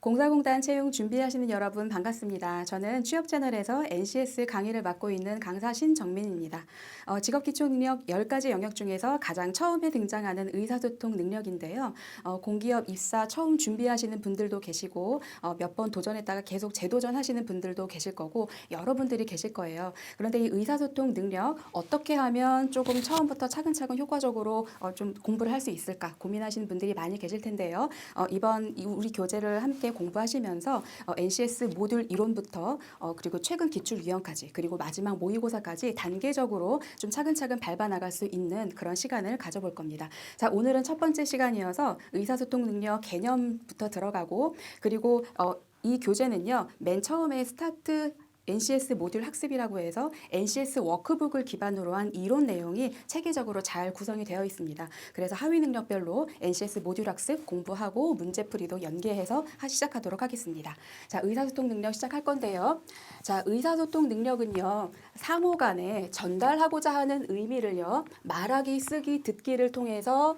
공사공단 채용 준비하시는 여러분 반갑습니다. 저는 취업 채널에서 NCS 강의를 맡고 있는 강사 신정민입니다. 어, 직업 기초 능력 10가지 영역 중에서 가장 처음에 등장하는 의사소통 능력인데요. 어, 공기업 입사 처음 준비하시는 분들도 계시고 어, 몇 번 도전했다가 계속 재도전하시는 분들도 계실 거고 여러분들이 계실 거예요. 그런데 이 의사소통 능력 어떻게 하면 조금 처음부터 차근차근 효과적으로 어, 좀 공부를 할 수 있을까 고민하시는 분들이 많이 계실 텐데요. 어, 이번 이 우리 교재를 함께 공부하시면서 어, NCS 모듈 이론부터 어, 그리고 최근 기출 유형까지 그리고 마지막 모의고사까지 단계적으로 좀 차근차근 밟아 나갈 수 있는 그런 시간을 가져볼 겁니다. 자, 오늘은 첫 번째 시간이어서 의사소통 능력 개념부터 들어가고 그리고 어, 이 교재는요. 맨 처음에 스타트 NCS 모듈 학습이라고 해서 NCS 워크북을 기반으로 한 이론 내용이 체계적으로 잘 구성이 되어 있습니다. 그래서 하위 능력별로 NCS 모듈 학습 공부하고 문제풀이도 연계해서 하- 시작하도록 하겠습니다. 자, 의사소통 능력 시작할 건데요. 자, 의사소통 능력은요. 상호 간에 전달하고자 하는 의미를요. 말하기, 쓰기, 듣기를 통해서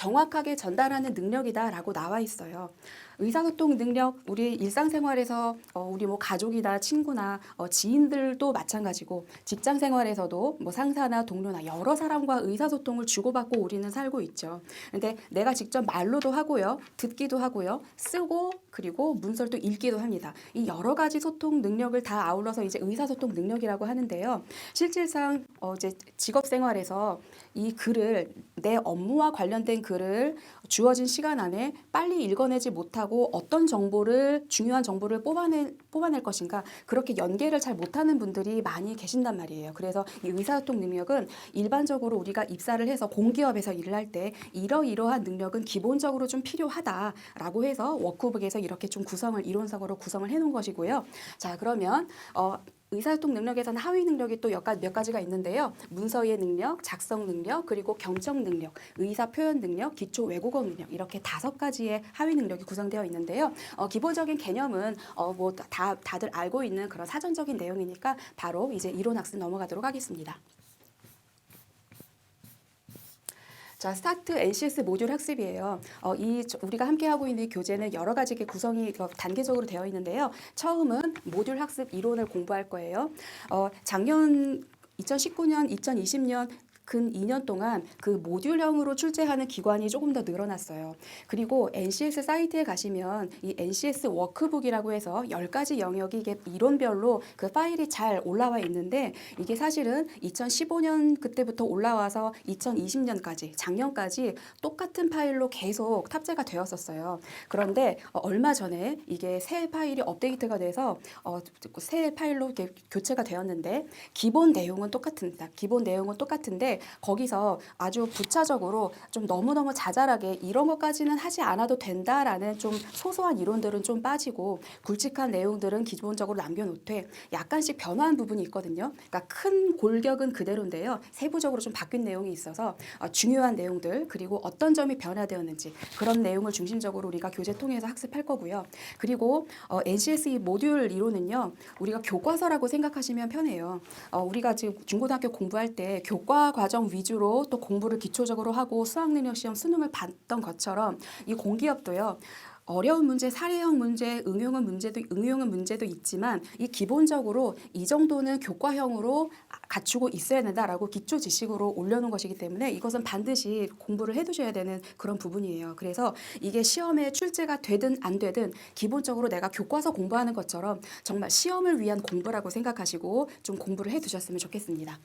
정확하게 전달하는 능력이다라고 나와 있어요. 의사소통 능력 우리 일상생활에서 어, 우리 뭐 가족이나 친구나 어, 지인들도 마찬가지고 직장 생활에서도 뭐 상사나 동료나 여러 사람과 의사소통을 주고받고 우리는 살고 있죠. 근데 내가 직접 말로도 하고요, 듣기도 하고요, 쓰고 그리고 문서를 또 읽기도 합니다. 이 여러 가지 소통 능력을 다 아울러서 이제 의사소통 능력이라고 하는데요. 실질상 어, 이제 직업 생활에서 이 글을 내 업무와 관련된 글을 주어진 시간 안에 빨리 읽어내지 못하고 어떤 정보를 중요한 정보를 뽑아낼 뽑아낼 것인가 그렇게 연계를 잘 못하는 분들이 많이 계신단 말이에요. 그래서 이 의사소통 능력은 일반적으로 우리가 입사를 해서 공기업에서 일을 할 때 이러이러한 능력은 기본적으로 좀 필요하다라고 해서 워크북에서 이렇게 좀 구성을 이론적으로 구성을 해놓은 것이고요. 자 그러면 어, 의사소통 능력에서는 하위 능력이 또 몇 가지가 있는데요. 문서의 능력, 작성 능력, 그리고 경청 능력, 의사 표현 능력, 기초 외국어 능력 이렇게 다섯 가지의 하위 능력이 구성되어 있는데요. 어, 기본적인 개념은 어, 뭐 다 다들 알고 있는 그런 사전적인 내용이니까 바로 이제 이론 학습 넘어가도록 하겠습니다. 자, 스타트 NCS 모듈 학습이에요. 어, 이 저- 우리가 함께 하고 있는 이 교재는 여러 가지 게 구성이 어, 단계적으로 되어 있는데요. 처음은 모듈 학습 이론을 공부할 거예요. 어, 작년 2019년, 2020년 근 2년 동안 그 모듈형으로 출제하는 기관이 조금 더 늘어났어요. 그리고 NCS 사이트에 가시면 이 NCS 워크북이라고 해서 10가지 영역이 이론별로 그 파일이 잘 올라와 있는데 이게 사실은 2015년 그때부터 올라와서 2020년까지 작년까지 똑같은 파일로 계속 탑재가 되었었어요. 그런데 어, 얼마 전에 이게 새 파일이 업데이트가 돼서 어, 새 파일로 교체가 되었는데 기본 내용은 똑같습니다. 기본 내용은 똑같은데 거기서 아주 부차적으로 좀 너무너무 자잘하게 이런 것까지는 하지 않아도 된다라는 좀 소소한 이론들은 좀 빠지고 굵직한 내용들은 기본적으로 남겨놓되 약간씩 변화한 부분이 있거든요. 그러니까 큰 골격은 그대로인데요. 세부적으로 좀 바뀐 내용이 있어서 어, 중요한 내용들 그리고 어떤 점이 변화되었는지 그런 내용을 중심적으로 우리가 교재 통해서 학습할 거고요. 그리고 어, NCS 이 모듈 이론은요. 우리가 교과서라고 생각하시면 편해요. 어, 우리가 지금 중고등학교 공부할 때 교과 과정 위주로 또 공부를 기초적으로 하고 수학능력 시험 수능을 봤던 것처럼 이 공기업도요. 어려운 문제, 사례형 문제, 응용은 문제도 응용은 문제도 있지만 이 기본적으로 이 정도는 교과형으로 갖추고 있어야 된다라고 기초 지식으로 올려놓은 것이기 때문에 이것은 반드시 공부를 해두셔야 되는 그런 부분이에요. 그래서 이게 시험에 출제가 되든 안 되든 기본적으로 내가 교과서 공부하는 것처럼 정말 시험을 위한 공부라고 생각하시고 좀 공부를 해두셨으면 좋겠습니다.